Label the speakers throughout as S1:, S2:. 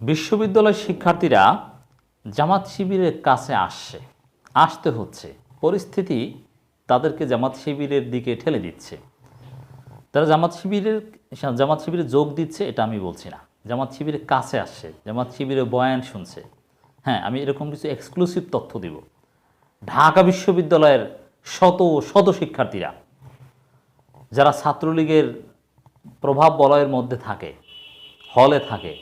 S1: বিশ্ববিদ্যালয়ের শিক্ষার্থীরা জামাত শিবিরের কাছে আসছে। আসতে হচ্ছে। পরিস্থিতি তাদেরকে জামাত শিবিরের দিকে ঠেলে দিচ্ছে। তারা জামাত শিবিরের, জামাত শিবিরে যোগ দিচ্ছে, এটা আমি বলছি না। জামাত শিবিরের কাছে আসছে। জামাত শিবিরে বয়ান শুনছে। হ্যাঁ আমি এরকম কিছু এক্সক্লুসিভ তথ্য দিব। ঢাকা বিশ্ববিদ্যালয়ের শত শত শিক্ষার্থীরা, যারা ছাত্রলীগের প্রভাব বলয়ের মধ্যে থাকে, হলে থাকে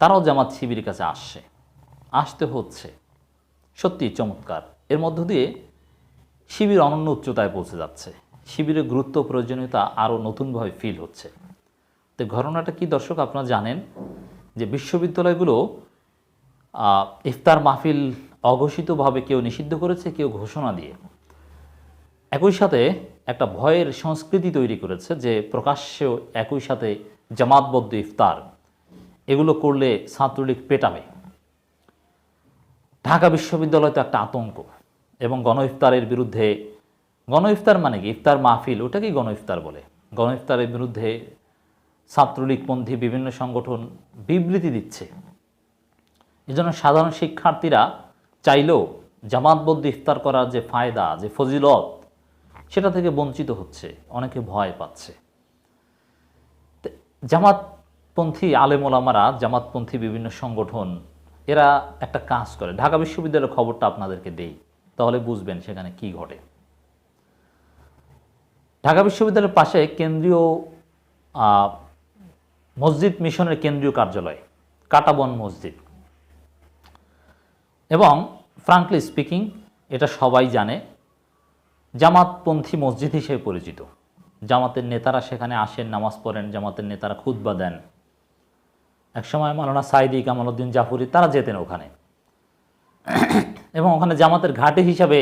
S1: তারাও জামাত শিবিরের কাছে আসছে, আসতে হচ্ছে। সত্যি চমৎকার। এর মধ্য দিয়ে শিবির অনন্য উচ্চতায় পৌঁছে যাচ্ছে। শিবিরের গুরুত্ব প্রয়োজনীয়তা আরও নতুনভাবে ফিল হচ্ছে। তো ঘটনাটা কি দর্শক আপনারা জানেন? যে বিশ্ববিদ্যালয়গুলো ইফতার মাহফিল অঘোষিতভাবে কেউ নিষিদ্ধ করেছে, কেউ ঘোষণা দিয়ে। একই সাথে একটা ভয়ের সংস্কৃতি তৈরি করেছে যে প্রকাশ্যেও একই সাথে জামাতবদ্ধ ইফতার এগুলো করলে ছাত্রলীগ পেটাবে। ঢাকা বিশ্ববিদ্যালয় তো একটা আতঙ্ক এবং গণ ইফতারের বিরুদ্ধে গণ ইফতার মানে কি? ইফতার মাহফিল, ওটাকেই গণ ইফতার বলে। গণ ইফতারের বিরুদ্ধে ছাত্রলীগপন্থী বিভিন্ন সংগঠন বিবৃতি দিচ্ছে। এজন্য সাধারণ শিক্ষার্থীরা চাইলেও জামাতবদ্ধ ইফতার করার যে ফায়দা, যে ফজিলত, সেটা থেকে বঞ্চিত হচ্ছে, অনেকে ভয় পাচ্ছে। তো জামাতপন্থী আলেমোলামারা, জামাতপন্থী বিভিন্ন সংগঠন, এরা একটা কাজ করে। ঢাকা বিশ্ববিদ্যালয়ের খবরটা আপনাদেরকে দেই, তাহলে বুঝবেন সেখানে কি ঘটে। ঢাকা বিশ্ববিদ্যালয়ের পাশে কেন্দ্রীয় মসজিদ মিশনের কেন্দ্রীয় কার্যালয়, কাটাবন মসজিদ। এবং ফ্রাঙ্কলি স্পিকিং এটা সবাই জানে, জামাতপন্থী মসজিদ হিসেবে পরিচিত। জামাতের নেতারা সেখানে আসেন, নামাজ পড়েন, জামাতের নেতারা খুতবা দেন। একসময় মালানা সাইদি কামালউদ্দিন জাফরি, তারা যেতেন ওখানে। এবং ওখানে জামাতের ঘাটে হিসাবে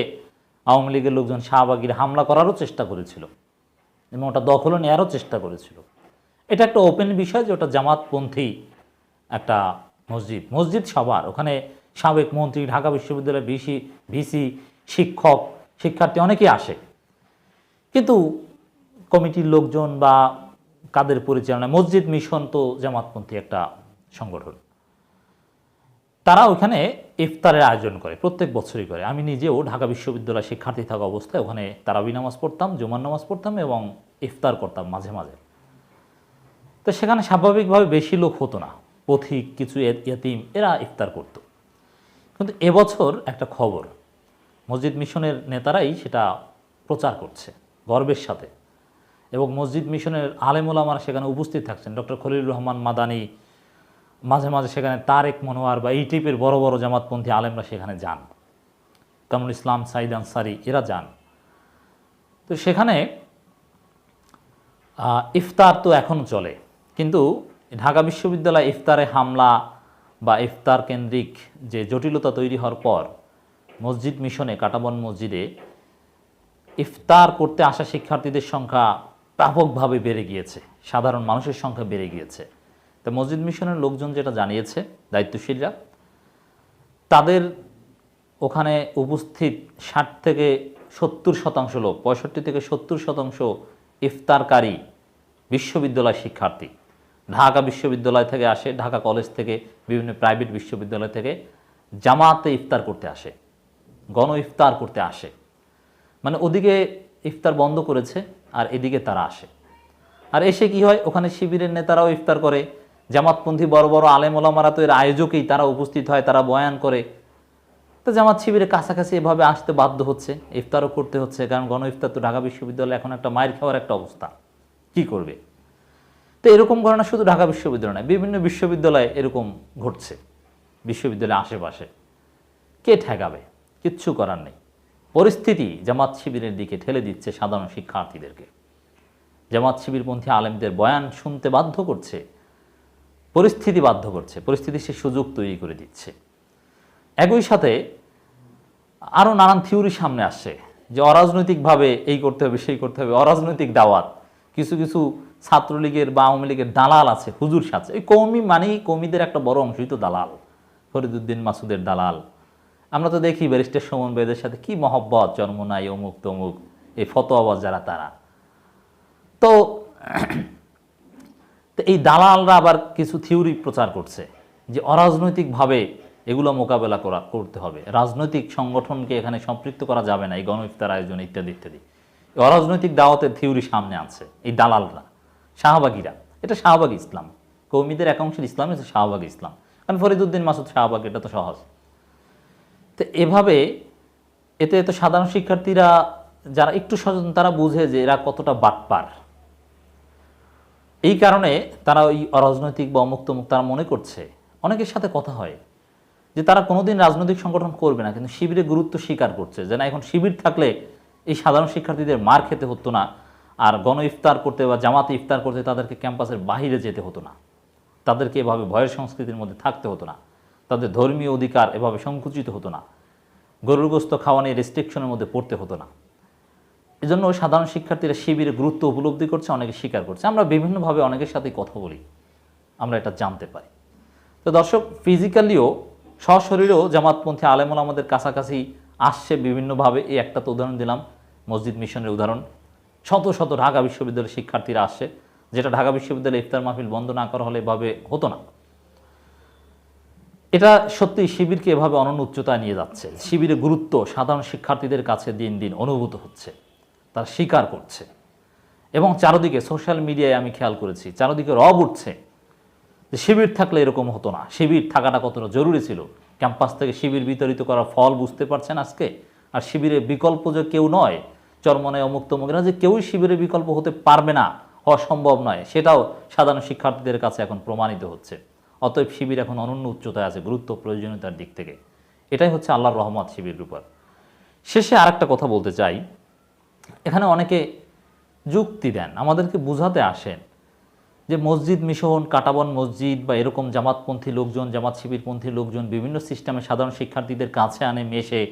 S1: আওয়ামী লীগের লোকজন শাহবাগির হামলা করারও চেষ্টা করেছিল এবং ওটা দখলও নেওয়ারও চেষ্টা করেছিল। এটা একটা ওপেন বিষয় যে ওটা জামাতপন্থী একটা মসজিদ। মসজিদ সবার। ওখানে সাবেক মন্ত্রী, ঢাকা বিশ্ববিদ্যালয়ের ভিসি ভিসি, শিক্ষক, শিক্ষার্থী অনেকেই আসে। কিন্তু কমিটির লোকজন বা কাদের পরিচালনায়? মসজিদ মিশন তো জামাতপন্থী একটা সংগঠন। তারা ওখানে ইফতারের আয়োজন করে, প্রত্যেক বছরই করে। আমি নিজেও ঢাকা বিশ্ববিদ্যালয় শিক্ষার্থী থাকা অবস্থায় ওখানে তারাবি নামাজ পড়তাম, জুমার নামাজ পড়তাম এবং ইফতার করতাম মাঝে মাঝে। তো সেখানে স্বাভাবিকভাবে বেশি লোক হতো না। পথিক, কিছু এতিম, এরা ইফতার করত। কিন্তু এবছর একটা খবর, মসজিদ মিশনের নেতারাই সেটা প্রচার করছে, গর্বের সাথে। এবং মসজিদ মিশনের আলেমুলামারা সেখানে উপস্থিত থাকছেন। ডক্টর খলিল রহমান মাদানি মাঝে মাঝে সেখানে তারেক মনোয়ার বা এই টাইপের বড় বড় জামাতপন্থী আলেমরা সেখানে যান। কামরুল ইসলাম সাইদ আনসারি, এরা যান। তো সেখানে ইফতার তো এখনও চলে। কিন্তু ঢাকা বিশ্ববিদ্যালয় ইফতারে হামলা বা ইফতার কেন্দ্রিক যে জটিলতা তৈরি হওয়ার পর মসজিদ মিশনে, কাটাবন মসজিদে ইফতার করতে আসা শিক্ষার্থীদের সংখ্যা ব্যাপকভাবে বেড়ে গিয়েছে। সাধারণ মানুষের সংখ্যা বেড়ে গিয়েছে। তো মসজিদ মিশনের লোকজন যেটা জানিয়েছে, দায়িত্বশীলরা, তাদের ওখানে উপস্থিত ষাট থেকে সত্তর শতাংশ লোক, পঁয়ষট্টি থেকে সত্তর শতাংশ ইফতারকারী বিশ্ববিদ্যালয় শিক্ষার্থী। ঢাকা বিশ্ববিদ্যালয় থেকে আসে, ঢাকা কলেজ থেকে, বিভিন্ন প্রাইভেট বিশ্ববিদ্যালয় থেকে জামাতে ইফতার করতে আসে, গণ ইফতার করতে আসে। মানে ওদিকে ইফতার বন্ধ করেছে আর এদিকে তারা আসে। আর এসে কি হয়, ওখানে শিবিরের নেতারাও ইফতার করে জামাতপন্থী বড় বড় আলেম ওলামারা তো এর আয়োজকেই, তারা উপস্থিত হয়, তারা বয়ান করে। তো জামাত শিবিরের কাছাকাছি এভাবে আসতে বাধ্য হচ্ছে, ইফতারও করতে হচ্ছে, কারণ গণ ইফতার তো ঢাকা বিশ্ববিদ্যালয় এখন একটা মায়ের খাওয়ার একটা অবস্থা। কি করবে? তো এরকম ঘটনা শুধু ঢাকা বিশ্ববিদ্যালয় নয়, বিভিন্ন বিশ্ববিদ্যালয়ে এরকম ঘটছে, বিশ্ববিদ্যালয়ের আশেপাশে। কে ঠেকাবে? কিচ্ছু করার নেই। পরিস্থিতি জামাত শিবিরের দিকে ঠেলে দিচ্ছে সাধারণ শিক্ষার্থীদেরকে। জামাত শিবিরপন্থী আলেমদের বয়ান শুনতে বাধ্য করছে পরিস্থিতি বাধ্য করছে, পরিস্থিতি সে সুযোগ তৈরি করে দিচ্ছে। একই সাথে আরও নানান থিওরি সামনে আসছে যে অরাজনৈতিকভাবে এই করতে হবে, সেই করতে হবে, অরাজনৈতিক দাওয়াত। কিছু কিছু ছাত্রলীগের বা আওয়ামী লীগের দালাল আছে, হুজুর সাথে। এই কৌমি মানেই কৌমিদের একটা বড় অংশই তো দালাল, ফরিদুদ্দিন মাসুদের দালাল। আমরা তো দেখি ব্যারিস্টার সুমন বেদের সাথে কি মহব্বত, জন্ম নাই, অমুক তমুক, এই ফতোয়াবাজ যারা তারা। তো তো এই দালালরা আবার কিছু থিওরি প্রচার করছে যে অরাজনৈতিকভাবে এগুলো মোকাবেলা করা, করতে হবে। রাজনৈতিক সংগঠনকে এখানে সম্পৃক্ত করা যাবে না, এই গণ ইফতার আয়োজন ইত্যাদি ইত্যাদি। অরাজনৈতিক দাওয়াতের থিওরি সামনে আছে এই দালালরা, শাহবাগীরা। এটা শাহবাগ ইসলাম। কৌমিদের একাংশের ইসলাম হচ্ছে শাহবাগ ইসলাম। কারণ ফরিদুদ্দিন মাসুদ শাহবাগ, এটা তো সহজ। তো এভাবে এতে তো সাধারণ শিক্ষার্থীরা, যারা একটু সচেতন, তারা বুঝে যে এরা কতটা বাটপার। এই কারণে তারা ওই অরাজনৈতিক বা অমুক্ত মুখ তারা মনে করছে। অনেকের সাথে কথা হয় যে তারা কোনোদিন রাজনৈতিক সংগঠন করবে না, কিন্তু শিবিরে গুরুত্ব স্বীকার করছে যে না, এখন শিবির থাকলে এই সাধারণ শিক্ষার্থীদের মার খেতে হতো না আর গণ ইফতার করতে বা জামাতে ইফতার করতে তাদেরকে ক্যাম্পাসের বাইরে যেতে হতো না। তাদেরকে এভাবে ভয়ের সংস্কৃতির মধ্যে থাকতে হতো না। তাদের ধর্মীয় অধিকার এভাবে সংকুচিত হতো না। গরুর গোস্ত রেস্ট্রিকশনের মধ্যে পড়তে হতো না। এজন্য সাধারণ শিক্ষার্থীরা শিবিরের গুরুত্ব উপলব্ধি করছে, অনেকে স্বীকার করছে। আমরা বিভিন্নভাবে অনেকের সাথে কথা বলি, আমরা এটা জানতে পারি। তো দর্শক ফিজিক্যালিও সশরীরেও জামাতপন্থী আলেমুল আমাদের কাছাকাছি আসছে বিভিন্নভাবে। এই একটা তো উদাহরণ দিলাম, মসজিদ মিশনের উদাহরণ। শত শত ঢাকা বিশ্ববিদ্যালয়ের শিক্ষার্থীরা আসছে, যেটা ঢাকা বিশ্ববিদ্যালয়ে ইফতার মাহফিল বন্ধ না করা হলে এভাবে হতো না। এটা সত্যি শিবিরকে এভাবে অনন্য উচ্চতায় নিয়ে যাচ্ছে। শিবিরের গুরুত্ব সাধারণ শিক্ষার্থীদের কাছে দিন দিন অনুভূত হচ্ছে। তারা স্বীকার করছে। এবং চারদিকে সোশ্যাল মিডিয়ায় আমি খেয়াল করেছি, চারদিকে রব উঠছে যে শিবির থাকলে এরকম হতো না। শিবির থাকাটা কতটা জরুরি ছিল? ক্যাম্পাস থেকে শিবির বিতরিত করার ফল বুঝতে পারছেন আজকে? আর শিবিরের বিকল্প যে কেউ নয় চরমনে অমুক্ত মুখেরা যে কেউই শিবিরের বিকল্প হতে পারবে না, অসম্ভব নয়। সেটাও সাধারণ শিক্ষার্থীদের কাছে এখন প্রমাণিত হচ্ছে। অতএব শিবির এখন অনন্য উচ্চতায় আছে, গুরুত্ব প্রয়োজনীয়তার দিক থেকে। এটাই হচ্ছে আল্লাহর রহমত শিবির উপর। শেষে আরেকটা কথা বলতে চাই। এখানে অনেকে যুক্তি দেন, আমাদেরকে বুঝাতে আসেন যে মসজিদ মিশন, কাটাবন মসজিদ বা এরকম জামাতপন্থী লোকজন, জামাত শিবিরপন্থী লোকজন বিভিন্ন সিস্টেমে সাধারণ শিক্ষার্থীদের কাছে আনে, মেশে।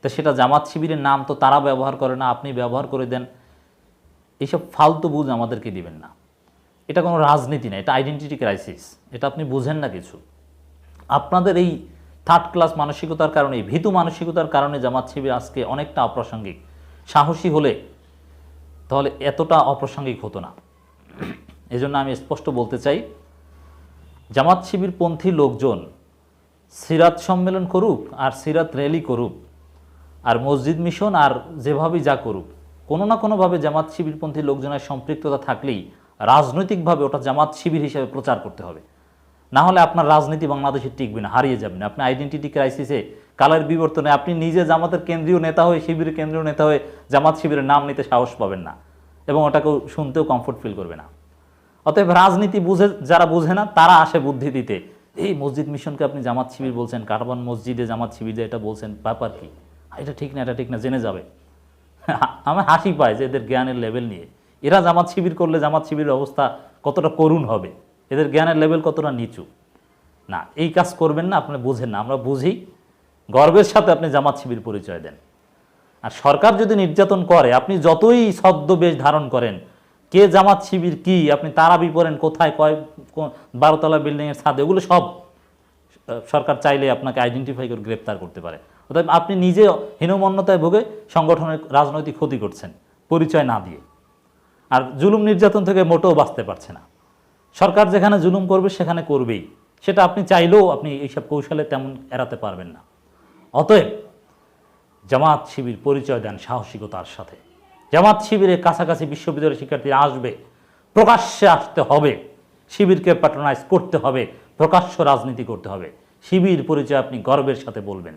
S1: তা সেটা জামাত শিবিরের নাম তো তারা ব্যবহার করে না, আপনি ব্যবহার করে দেন। এইসব ফালতু বুঝ আমাদেরকে দিবেন না। এটা কোনো রাজনীতি না, এটা আইডেন্টিটি ক্রাইসিস এটা আপনি বুঝেন না কিছু। আপনাদের এই থার্ড ক্লাস মানসিকতার কারণে, ভীতু মানসিকতার কারণে জামাত শিবির আজকে অনেকটা অপ্রাসঙ্গিক। সাহসী হলে তাহলে এতটা অপ্রাসঙ্গিক হতো না। এজন্য আমি স্পষ্ট বলতে চাই, জামাত শিবিরপন্থী লোকজন সিরাত সম্মেলন করুক আর সিরাত র্যালি করুক আর মসজিদ মিশন আর যেভাবেই যা করুক, কোনো না কোনোভাবে জামাত শিবিরপন্থী লোকজনের সম্পৃক্ততা থাকলেই রাজনৈতিকভাবে ওটা জামাত শিবির হিসেবে প্রচার করতে হবে। না হলে আপনার রাজনীতি বাংলাদেশে টিকবে না, হারিয়ে যাবেন আপনি আইডেন্টিটি ক্রাইসিসে কালের বিবর্তনে আপনি নিজে জামাতের কেন্দ্রীয় নেতা হয়ে, শিবিরের কেন্দ্রীয় নেতা হয়ে জামাত শিবিরের নাম নিতে সাহস পাবেন না এবং ওটাকে শুনতেও কমফোর্ট ফিল করবে না। অতএব রাজনীতি বুঝে, যারা বুঝে না, তারা আসে বুদ্ধি দিতে। এই মসজিদ মিশনকে আপনি জামাত শিবির বলছেন, কারবান মসজিদে জামাত শিবির এটা বলছেন, ব্যাপার কি? এটা ঠিক না, এটা ঠিক না, জেনে যাবে। আমার হাসি পায় যে এদের জ্ঞানের লেভেল নিয়ে। এরা জামাত শিবির করলে জামাত শিবিরের অবস্থা কতটা করুণ হবে? এদের জ্ঞানের লেভেল কতটা নিচু? না, এই কাজ করবেন না, আপনি বুঝেন না, আমরা বুঝি। গর্বের সাথে আপনি জামাত শিবির পরিচয় দেন। আর সরকার যদি নির্যাতন করে, আপনি যতই ছদ্মবেশ ধারণ করেন, কে জামাত শিবির কি, আপনি তারাবি পড়েন কোথায়, কয় বারোতলা বিল্ডিংয়ের ছাদ এগুলো সব সরকার চাইলে আপনাকে আইডেন্টিফাই করে গ্রেপ্তার করতে পারে। অর্থাৎ আপনি নিজে হীনমন্যতায় ভোগে সংগঠনের রাজনৈতিক ক্ষতি করছেন, পরিচয় না দিয়ে। আর জুলুম নির্যাতন থেকে মোটেও বাঁচতে পারছে না। সরকার যেখানে জুলুম করবে, সেখানে করবেই। সেটা আপনি চাইলেও আপনি এইসব কৌশলে তেমন এড়াতে পারবেন না। অতএব জামাত শিবির পরিচয় দেন সাহসিকতার সাথে। জামাত শিবিরের কাছাকাছি বিশ্ববিদ্যালয়ের শিক্ষার্থীরা আসবে, প্রকাশ্যে আসতে হবে, শিবিরকে প্যাট্রোনাইজ করতে হবে, প্রকাশ্য রাজনীতি করতে হবে। শিবির পরিচয় আপনি গর্বের সাথে বলবেন।